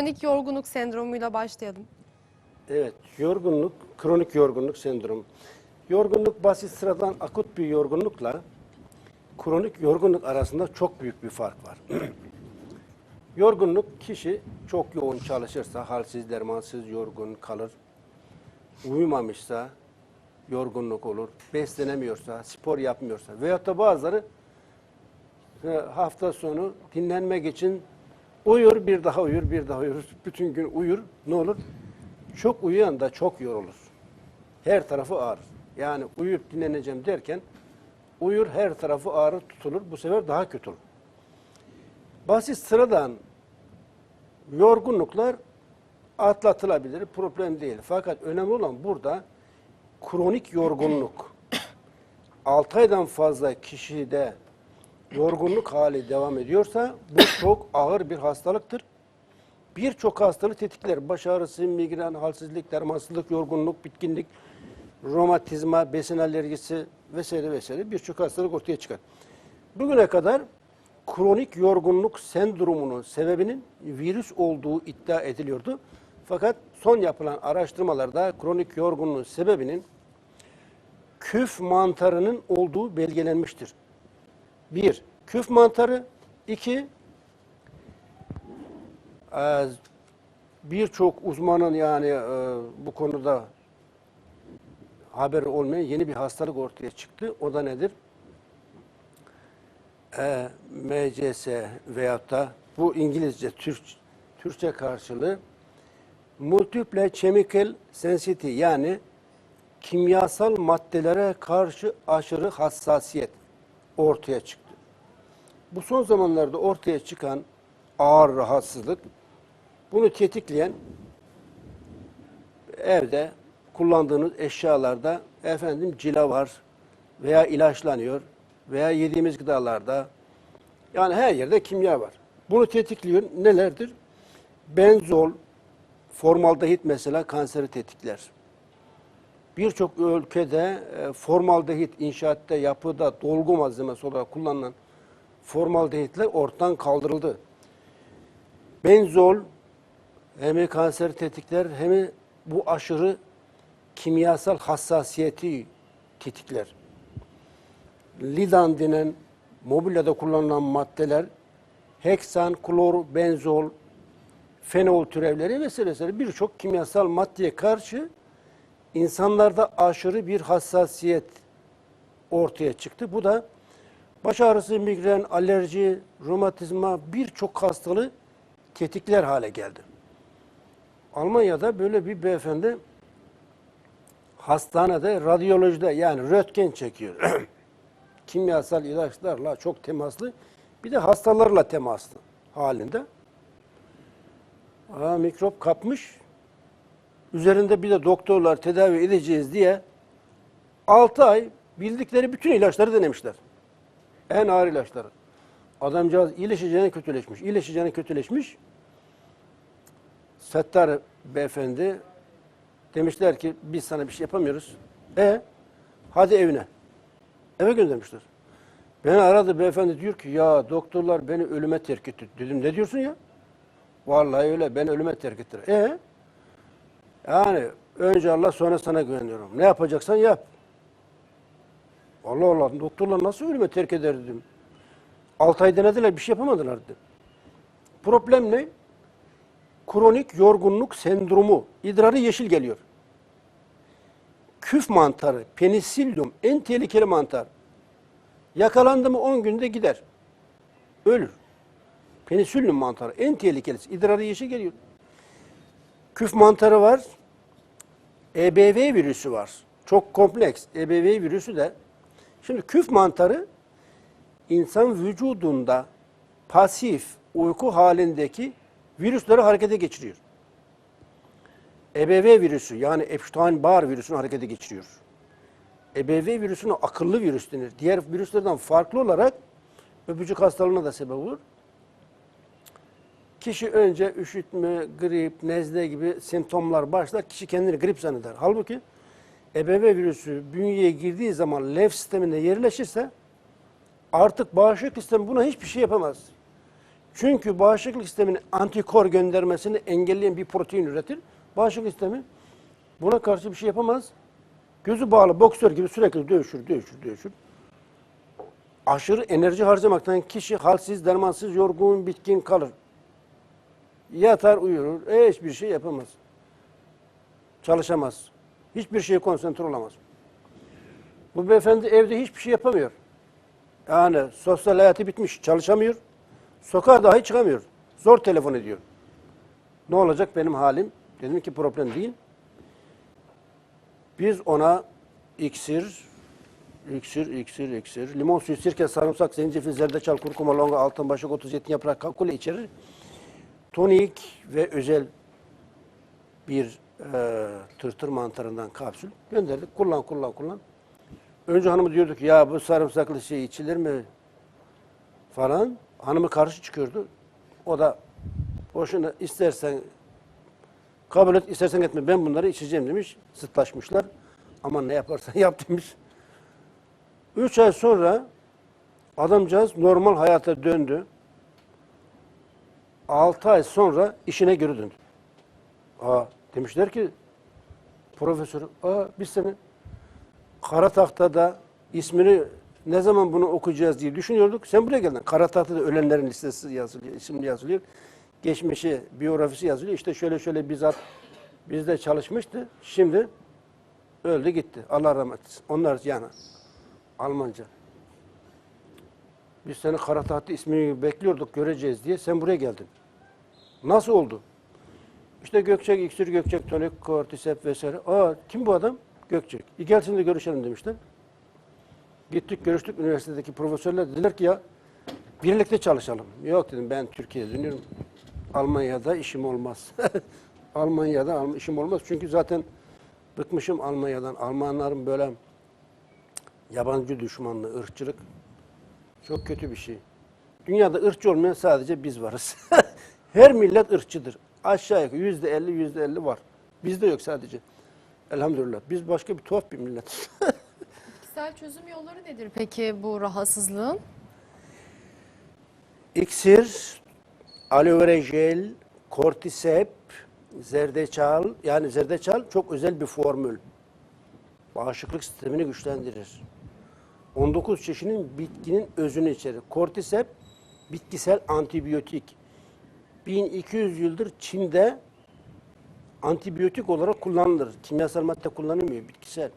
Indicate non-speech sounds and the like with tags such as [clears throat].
kronik yorgunluk sendromuyla başlayalım. Evet, yorgunluk, kronik yorgunluk sendromu. Yorgunluk basit sıradan akut bir yorgunlukla kronik yorgunluk arasında çok büyük bir fark var. [clears throat] yorgunluk kişi çok yoğun çalışırsa halsiz, dermansız, yorgun kalır. Uyumamışsa yorgunluk olur. Beslenemiyorsa, spor yapmıyorsa veyahut da bazıları e, hafta sonu dinlenmek için uyur, bir daha uyur, bir daha uyur. Bütün gün uyur. Ne olur? Çok uyuyan da çok yorulur. Her tarafı ağrır. Yani uyuyup dinleneceğim derken uyur her tarafı ağrır tutulur. Bu sefer daha kötü olur. Basit sıradan yorgunluklar atlatılabilir. Problem değil. Fakat önemli olan burada kronik yorgunluk. [coughs] 6 aydan fazla kişide yorgunluk hali devam ediyorsa bu [coughs] çok ağır bir hastalıktır. Birçok hastalık tetikler. Baş ağrısı, migren, halsizlik, dermansızlık, yorgunluk, bitkinlik, romatizma, besin alerjisi vesaire vesaire birçok hastalık ortaya çıkar. Bugüne kadar kronik yorgunluk sendromunun sebebinin virüs olduğu iddia ediliyordu. Fakat son yapılan araştırmalarda kronik yorgunluğun sebebinin küf mantarının olduğu belgelenmiştir. Bir, küf mantarı. iki e, birçok uzmanın yani e, bu konuda haberi olmayan yeni bir hastalık ortaya çıktı. O da nedir? E, MCS veyahut da bu İngilizce, Türk, Türkçe karşılığı Multiple Chemical Sensitivity yani kimyasal maddelere karşı aşırı hassasiyet ortaya çıktı. Bu son zamanlarda ortaya çıkan ağır rahatsızlık bunu tetikleyen evde kullandığınız eşyalarda efendim cila var veya ilaçlanıyor veya yediğimiz gıdalarda yani her yerde kimya var. Bunu tetikliyor nelerdir? Benzol, formaldehit mesela kanseri tetikler. Birçok ülkede e, formaldehit inşaatta, yapıda, dolgu malzemesi olarak kullanılan formaldehitler ortadan kaldırıldı. Benzol hem kanser tetikler hem bu aşırı kimyasal hassasiyeti tetikler. Lidan denen mobilyada kullanılan maddeler heksan, klor, benzol, fenol türevleri vesaire birçok kimyasal maddeye karşı insanlarda aşırı bir hassasiyet ortaya çıktı. Bu da baş ağrısı, migren, alerji, romatizma birçok hastalığı tetikler hale geldi. Almanya'da böyle bir beyefendi hastanede radyolojide yani röntgen çekiyor. [clears throat] Kimyasal ilaçlarla çok temaslı bir de hastalarla temaslı halinde. Aa, mikrop kapmış. Üzerinde bir de doktorlar tedavi edeceğiz diye 6 ay bildikleri bütün ilaçları denemişler. En ağır ilaçları. Adamcağız iyileşeceğine kötüleşmiş. İyileşeceğine kötüleşmiş. Settar beyefendi demişler ki biz sana bir şey yapamıyoruz. E hadi evine. Eve göndermişler. Beni aradı beyefendi diyor ki ya doktorlar beni ölüme terk etti. Dedim ne diyorsun ya? Vallahi öyle beni ölüme terk ettiler. E yani önce Allah sonra sana güveniyorum. Ne yapacaksan yap. Allah Allah doktorlar nasıl ölüme terk eder dedim. 6 ay denediler bir şey yapamadılar dedim. Problem ne? Kronik yorgunluk sendromu. İdrarı yeşil geliyor. Küf mantarı, penisillum en tehlikeli mantar. Yakalandı mı 10 günde gider. Ölür. Penisillum mantarı en tehlikelisi. İdrarı yeşil geliyor. Küf mantarı var. EBV virüsü var. Çok kompleks. EBV virüsü de. Şimdi küf mantarı insan vücudunda pasif uyku halindeki virüsleri harekete geçiriyor. EBV virüsü yani Epstein-Barr virüsünü harekete geçiriyor. EBV virüsüne akıllı virüs denir. Diğer virüslerden farklı olarak öpücük hastalığına da sebep olur. Kişi önce üşütme, grip, nezle gibi semptomlar başlar. Kişi kendini grip zanneder. Halbuki EBV virüsü bünyeye girdiği zaman lenf sisteminde yerleşirse artık bağışıklık sistemi buna hiçbir şey yapamaz. Çünkü bağışıklık sisteminin antikor göndermesini engelleyen bir protein üretir. Bağışıklık sistemi buna karşı bir şey yapamaz. Gözü bağlı boksör gibi sürekli dövüşür, dövüşür, dövüşür. Aşırı enerji harcamaktan kişi halsiz, dermansız, yorgun, bitkin kalır. Yatar, uyur, hiçbir şey yapamaz. Çalışamaz. Hiçbir şeye konsantre olamaz. Bu beyefendi evde hiçbir şey yapamıyor. Yani sosyal hayatı bitmiş, çalışamıyor. Sokağa dahi çıkamıyor. Zor telefon ediyor. Ne olacak benim halim? Dedim ki problem değil. Biz ona iksir, iksir, iksir, iksir, limon suyu, sirke, sarımsak, zencefil, zerdeçal, kurkuma, longa, altın başak, otu, zeytin yaprak, kakule içerir. Tonik ve özel bir e, tırtır mantarından kapsül gönderdik. Kullan, kullan, kullan. Önce hanımı diyordu ki ya bu sarımsaklı şey içilir mi falan. Hanımı karşı çıkıyordu. O da boşuna istersen kabul et istersen etme ben bunları içeceğim demiş. Sıtlaşmışlar. Aman ne yaparsan yap [laughs] demiş. Üç ay sonra adamcağız normal hayata döndü. Altı ay sonra işine geri döndü. Aa, demişler ki profesör, aa biz seni kara tahtada ismini ne zaman bunu okuyacağız diye düşünüyorduk. Sen buraya geldin. Kara tahtada ölenlerin listesi yazılıyor, isimli yazılıyor. Geçmişi, biyografisi yazılıyor. İşte şöyle şöyle bizzat bizde çalışmıştı. Şimdi öldü gitti. Allah rahmet etsin. Onlar yani Almanca. Biz seni kara ismini bekliyorduk, göreceğiz diye. Sen buraya geldin. Nasıl oldu? İşte Gökçek, iksir Gökçek, tonik, kortisep vesaire. Aa kim bu adam? Gökçek. E gelsin de görüşelim demişler. Gittik görüştük üniversitedeki profesörler dediler ki ya birlikte çalışalım. Yok dedim ben Türkiye'ye dönüyorum. Almanya'da işim olmaz. [laughs] Almanya'da al- işim olmaz. Çünkü zaten bıkmışım Almanya'dan. Almanların böyle yabancı düşmanlığı, ırkçılık çok kötü bir şey. Dünyada ırkçı olmayan sadece biz varız. [laughs] Her millet ırkçıdır. Aşağı yukarı yüzde elli, yüzde elli var. Bizde yok sadece. Elhamdülillah. Biz başka bir tuhaf bir milletiz. [laughs] Bitkisel çözüm yolları nedir peki bu rahatsızlığın? İksir, aloe vera jel, kortisep, zerdeçal, yani zerdeçal çok özel bir formül. Bağışıklık sistemini güçlendirir. 19 çeşinin bitkinin özünü içerir. Kortisep, bitkisel antibiyotik. 1200 yıldır Çin'de antibiyotik olarak kullanılır. Kimyasal madde kullanılmıyor, bitkisel.